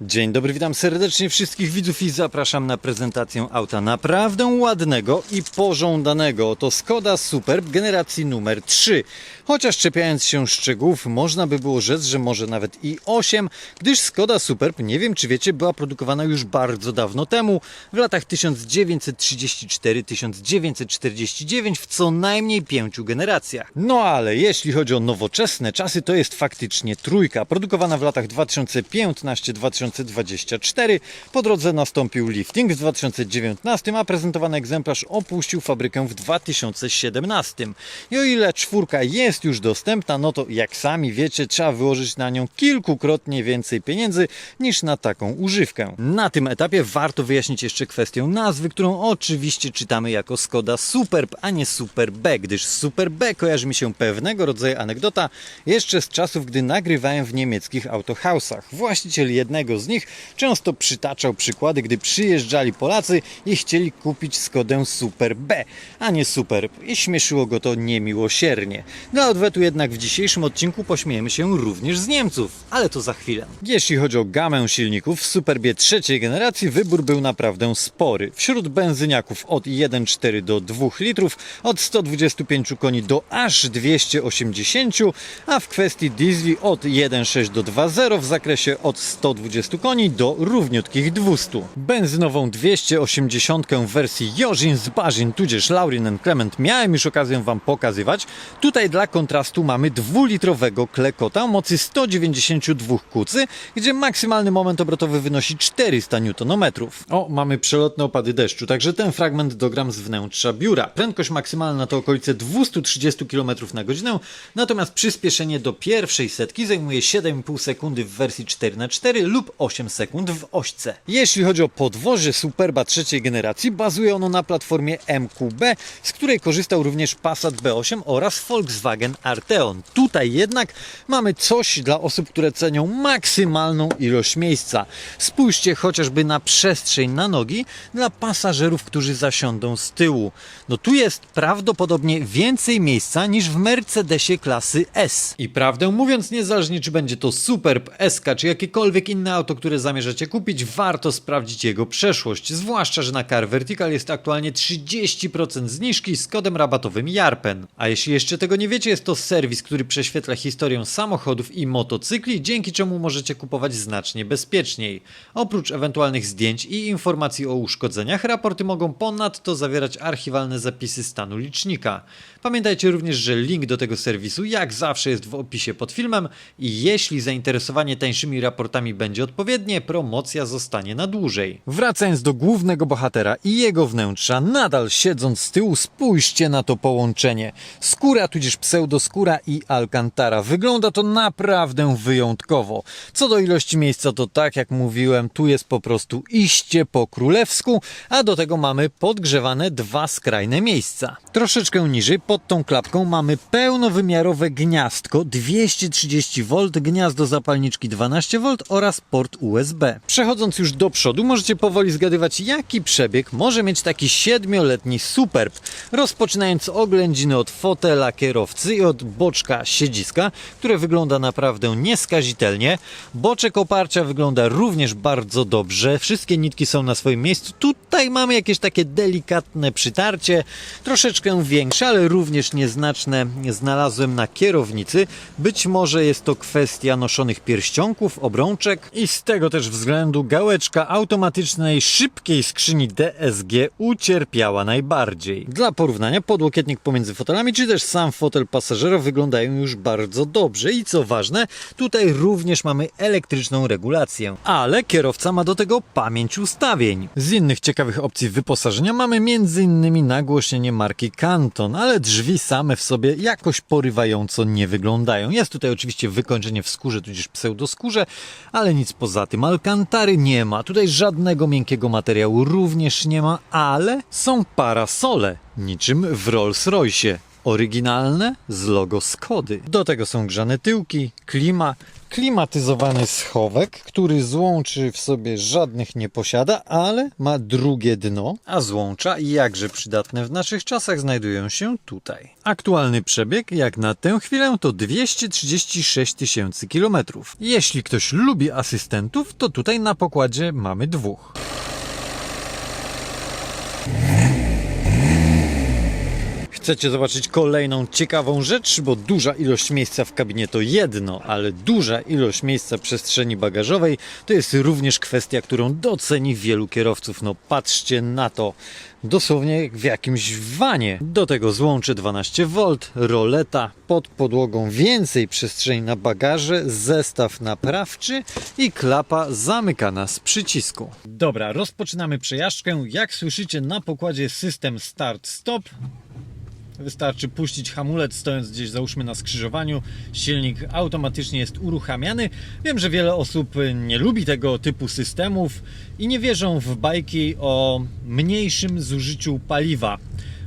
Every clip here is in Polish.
Dzień dobry, witam serdecznie wszystkich widzów i zapraszam na prezentację auta naprawdę ładnego i pożądanego. To Skoda Superb generacji numer 3. Chociaż czepiając się szczegółów, można by było rzec, że może nawet i 8, gdyż Skoda Superb, nie wiem czy wiecie, była produkowana już bardzo dawno temu, w latach 1934-1949 w co najmniej pięciu generacjach. No ale jeśli chodzi o nowoczesne czasy, to jest faktycznie trójka, produkowana w latach 2015-2024. Po drodze nastąpił lifting w 2019, a prezentowany egzemplarz opuścił fabrykę w 2017. I o ile czwórka jest już dostępna, no to jak sami wiecie, trzeba wyłożyć na nią kilkukrotnie więcej pieniędzy niż na taką używkę. Na tym etapie warto wyjaśnić jeszcze kwestię nazwy, którą oczywiście czytamy jako Skoda Superb, a nie Super B, gdyż Super B kojarzy mi się pewnego rodzaju anegdota jeszcze z czasów, gdy nagrywałem w niemieckich autohausach. Właściciel jednego z nich często przytaczał przykłady, gdy przyjeżdżali Polacy i chcieli kupić Skodę Super B, a nie Superb i śmieszyło go to niemiłosiernie. Dla odwetu jednak w dzisiejszym odcinku pośmiejemy się również z Niemców, ale to za chwilę. Jeśli chodzi o gamę silników, w Superbie trzeciej generacji wybór był naprawdę spory. Wśród benzyniaków od 1,4 do 2 litrów, od 125 koni do aż 280, a w kwestii diesli od 1,6 do 2,0 w zakresie od 120 koni do równiutkich 200. Benzynową 280 w wersji Jorzin z Barzin, tudzież Laurin Clement miałem już okazję Wam pokazywać. Tutaj dla kontrastu mamy dwulitrowego klekota o mocy 192 kucy, gdzie maksymalny moment obrotowy wynosi 400 Nm. O, mamy przelotne opady deszczu, także ten fragment dogram z wnętrza biura. Prędkość maksymalna to okolice 230 km na godzinę, natomiast przyspieszenie do pierwszej setki zajmuje 7,5 sekundy w wersji 4x4 lub 8 sekund w ośce. Jeśli chodzi o podwozie Superba trzeciej generacji, bazuje ono na platformie MQB, z której korzystał również Passat B8 oraz Volkswagen Arteon. Tutaj jednak mamy coś dla osób, które cenią maksymalną ilość miejsca. Spójrzcie chociażby na przestrzeń na nogi dla pasażerów, którzy zasiądą z tyłu. No tu jest prawdopodobnie więcej miejsca niż w Mercedesie klasy S. I prawdę mówiąc, niezależnie czy będzie to Superb, SK czy jakiekolwiek inne auto, które zamierzacie kupić, warto sprawdzić jego przeszłość. Zwłaszcza, że na Car Vertical jest aktualnie 30% zniżki z kodem rabatowym JARPEN. A jeśli jeszcze tego nie wiecie, jest to serwis, który prześwietla historię samochodów i motocykli, dzięki czemu możecie kupować znacznie bezpieczniej. Oprócz ewentualnych zdjęć i informacji o uszkodzeniach, raporty mogą ponadto zawierać archiwalne zapisy stanu licznika. Pamiętajcie również, że link do tego serwisu jak zawsze jest w opisie pod filmem i jeśli zainteresowanie tańszymi raportami będzie odpowiednie, promocja zostanie na dłużej. Wracając do głównego bohatera i jego wnętrza, nadal siedząc z tyłu, spójrzcie na to połączenie. Skóra tudzież pseudoskóra i alcantara. Wygląda to naprawdę wyjątkowo. Co do ilości miejsca, to tak jak mówiłem, tu jest po prostu iście po królewsku, a do tego mamy podgrzewane dwa skrajne miejsca. Troszeczkę niżej, pod tą klapką, mamy pełnowymiarowe gniazdko 230V, gniazdo zapalniczki 12V oraz port USB. Przechodząc już do przodu, możecie powoli zgadywać, jaki przebieg może mieć taki siedmioletni Superb. Rozpoczynając oględziny od fotela kierowcy i od boczka siedziska, które wygląda naprawdę nieskazitelnie. Boczek oparcia wygląda również bardzo dobrze. Wszystkie nitki są na swoim miejscu. Tutaj mamy jakieś takie delikatne przytarcie, troszeczkę większe, ale również nieznaczne znalazłem na kierownicy. Być może jest to kwestia noszonych pierścionków, obrączek i z tego też względu gałeczka automatycznej szybkiej skrzyni DSG ucierpiała najbardziej. Dla porównania podłokietnik pomiędzy fotelami czy też sam fotel pasażera wyglądają już bardzo dobrze i co ważne, tutaj również mamy elektryczną regulację, ale kierowca ma do tego pamięć ustawień. Z innych ciekawych opcji wyposażenia mamy m.in. nagłośnienie marki Canton, ale drzwi same w sobie jakoś porywająco nie wyglądają. Jest tutaj oczywiście wykończenie w skórze, tudzież pseudoskórze, ale nic poza tym. Alcantary nie ma, tutaj żadnego miękkiego materiału również nie ma, ale są parasole, niczym w Rolls Royce. Oryginalne z logo Skody. Do tego są grzane tyłki, klima, klimatyzowany schowek, który złączy w sobie żadnych nie posiada, ale ma drugie dno, a złącza, jakże przydatne w naszych czasach, znajdują się tutaj. Aktualny przebieg, jak na tę chwilę, to 236 tysięcy kilometrów. Jeśli ktoś lubi asystentów, to tutaj na pokładzie mamy dwóch. Chcecie zobaczyć kolejną ciekawą rzecz, bo duża ilość miejsca w kabinie to jedno, ale duża ilość miejsca przestrzeni bagażowej to jest również kwestia, którą doceni wielu kierowców. No patrzcie na to, dosłownie jak w jakimś wanie. Do tego złącze 12V, roleta, pod podłogą więcej przestrzeni na bagaże, zestaw naprawczy i klapa zamykana z przycisku. Dobra, rozpoczynamy przejażdżkę. Jak słyszycie na pokładzie system start-stop. Wystarczy puścić hamulec stojąc gdzieś załóżmy na skrzyżowaniu, silnik automatycznie jest uruchamiany. Wiem, że wiele osób nie lubi tego typu systemów i nie wierzą w bajki o mniejszym zużyciu paliwa.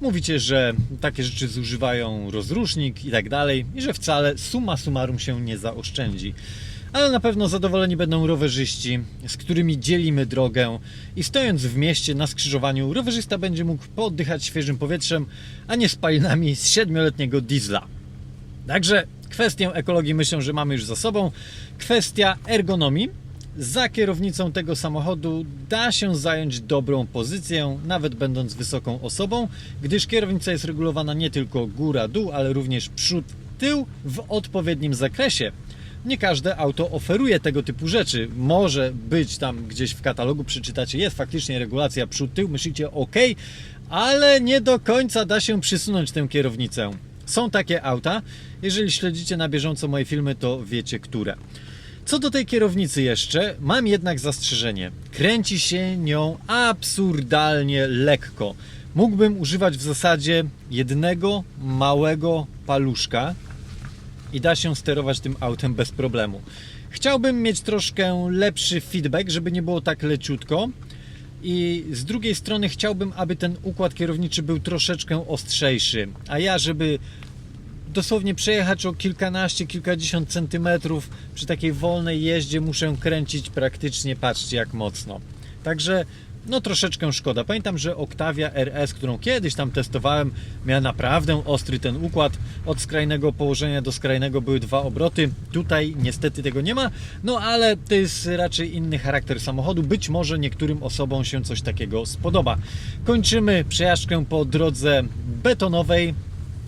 Mówicie, że takie rzeczy zużywają rozrusznik i tak dalej i że wcale summa summarum się nie zaoszczędzi ale na pewno zadowoleni będą rowerzyści, z którymi dzielimy drogę i stojąc w mieście na skrzyżowaniu, rowerzysta będzie mógł pooddychać świeżym powietrzem, a nie spalinami z siedmioletniego diesla. Także kwestię ekologii myślę, że mamy już za sobą. Kwestia ergonomii. Za kierownicą tego samochodu da się zająć dobrą pozycję, nawet będąc wysoką osobą, gdyż kierownica jest regulowana nie tylko góra-dół, ale również przód-tył w odpowiednim zakresie nie każde auto oferuje tego typu rzeczy. Może być tam gdzieś w katalogu, przeczytacie, jest faktycznie regulacja przód-tył, myślicie ok, ale nie do końca da się przysunąć tę kierownicę. Są takie auta. Jeżeli śledzicie na bieżąco moje filmy, to wiecie które. Co do tej kierownicy jeszcze, mam jednak zastrzeżenie. Kręci się nią absurdalnie lekko. Mógłbym używać w zasadzie jednego małego paluszka, i da się sterować tym autem bez problemu. Chciałbym mieć troszkę lepszy feedback, żeby nie było tak leciutko. I z drugiej strony chciałbym, aby ten układ kierowniczy był troszeczkę ostrzejszy. A ja, żeby dosłownie przejechać o kilkanaście, kilkadziesiąt centymetrów przy takiej wolnej jeździe, muszę kręcić praktycznie, patrzcie jak mocno. Także no troszeczkę szkoda. Pamiętam, że Octavia RS, którą kiedyś tam testowałem, miała naprawdę ostry ten układ. Od skrajnego położenia do skrajnego były dwa obroty. Tutaj niestety tego nie ma, no ale to jest raczej inny charakter samochodu. Być może niektórym osobom się coś takiego spodoba. Kończymy przejażdżkę po drodze betonowej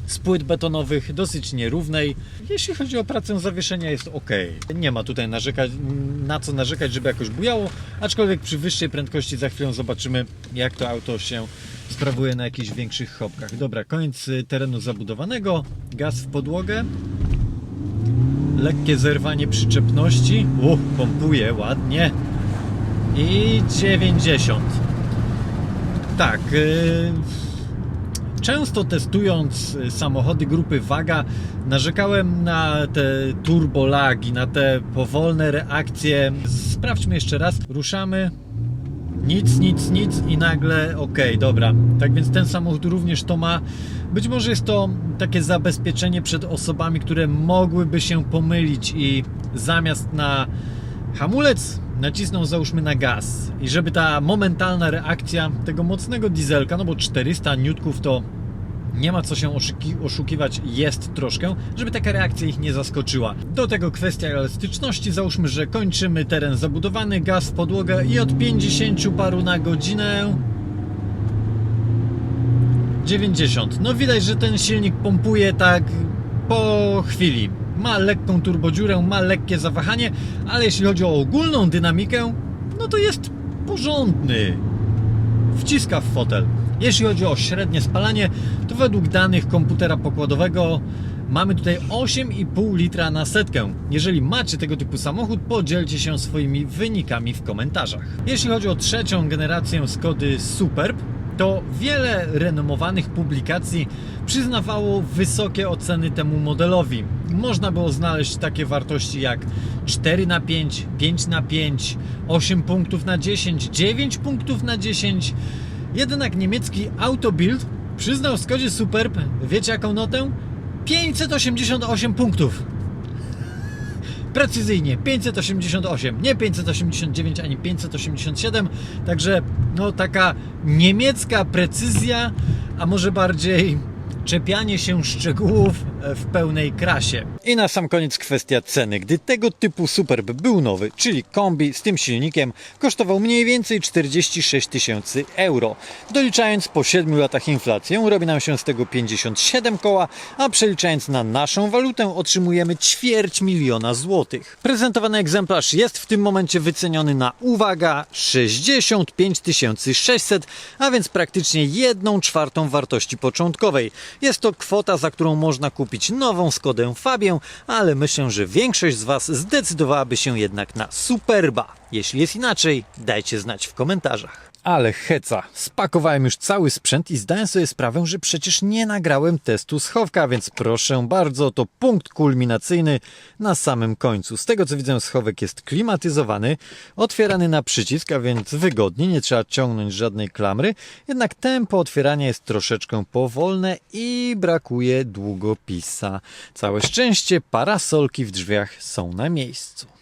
z płyt betonowych, dosyć nierównej. Jeśli chodzi o pracę zawieszenia jest ok. Nie ma tutaj narzekać, na co narzekać, żeby jakoś bujało, aczkolwiek przy wyższej prędkości za chwilę zobaczymy jak to auto się sprawuje na jakichś większych chopkach. Dobra, koniec terenu zabudowanego, gaz w podłogę. Lekkie zerwanie przyczepności. Uch, pompuje ładnie. I 90. Tak, yy Często testując y, samochody grupy Waga, narzekałem na te turbolagi, na te powolne reakcje. Sprawdźmy jeszcze raz. Ruszamy. Nic, nic, nic i nagle ok, dobra. Tak więc ten samochód również to ma. Być może jest to takie zabezpieczenie przed osobami, które mogłyby się pomylić i zamiast na hamulec nacisną załóżmy na gaz i żeby ta momentalna reakcja tego mocnego dieselka, no bo 400 niutków to nie ma co się oszukiwać, jest troszkę, żeby taka reakcja ich nie zaskoczyła. Do tego kwestia elastyczności, załóżmy, że kończymy teren zabudowany, gaz w podłogę i od 50 paru na godzinę 90. No widać, że ten silnik pompuje tak po chwili. Ma lekką turbodziurę, ma lekkie zawahanie, ale jeśli chodzi o ogólną dynamikę, no to jest porządny. Wciska w fotel. Jeśli chodzi o średnie spalanie, to według danych komputera pokładowego mamy tutaj 8,5 litra na setkę. Jeżeli macie tego typu samochód, podzielcie się swoimi wynikami w komentarzach. Jeśli chodzi o trzecią generację Skody Superb, to wiele renomowanych publikacji przyznawało wysokie oceny temu modelowi. Można było znaleźć takie wartości jak 4 na 5, 5 na 5, 8 punktów na 10, 9 punktów na 10. Jednak niemiecki Autobild Przyznał Skodzie Superb, wiecie jaką notę? 588 punktów. Precyzyjnie. 588, nie 589 ani 587, także no taka niemiecka precyzja, a może bardziej czepianie się szczegółów w pełnej krasie. I na sam koniec kwestia ceny. Gdy tego typu Superb był nowy, czyli kombi z tym silnikiem, kosztował mniej więcej 46 tysięcy euro. Doliczając po 7 latach inflację, robi nam się z tego 57 koła, a przeliczając na naszą walutę otrzymujemy ćwierć miliona złotych. Prezentowany egzemplarz jest w tym momencie wyceniony na, uwaga, 65 600, a więc praktycznie 1 czwartą wartości początkowej. Jest to kwota, za którą można kupić nową Skodę Fabię, ale myślę, że większość z Was zdecydowałaby się jednak na Superba. Jeśli jest inaczej, dajcie znać w komentarzach. Ale heca. Spakowałem już cały sprzęt i zdałem sobie sprawę, że przecież nie nagrałem testu schowka, więc proszę bardzo, to punkt kulminacyjny na samym końcu. Z tego co widzę, schowek jest klimatyzowany, otwierany na przycisk, a więc wygodnie, nie trzeba ciągnąć żadnej klamry. Jednak tempo otwierania jest troszeczkę powolne i brakuje długopisa. Całe szczęście, parasolki w drzwiach są na miejscu.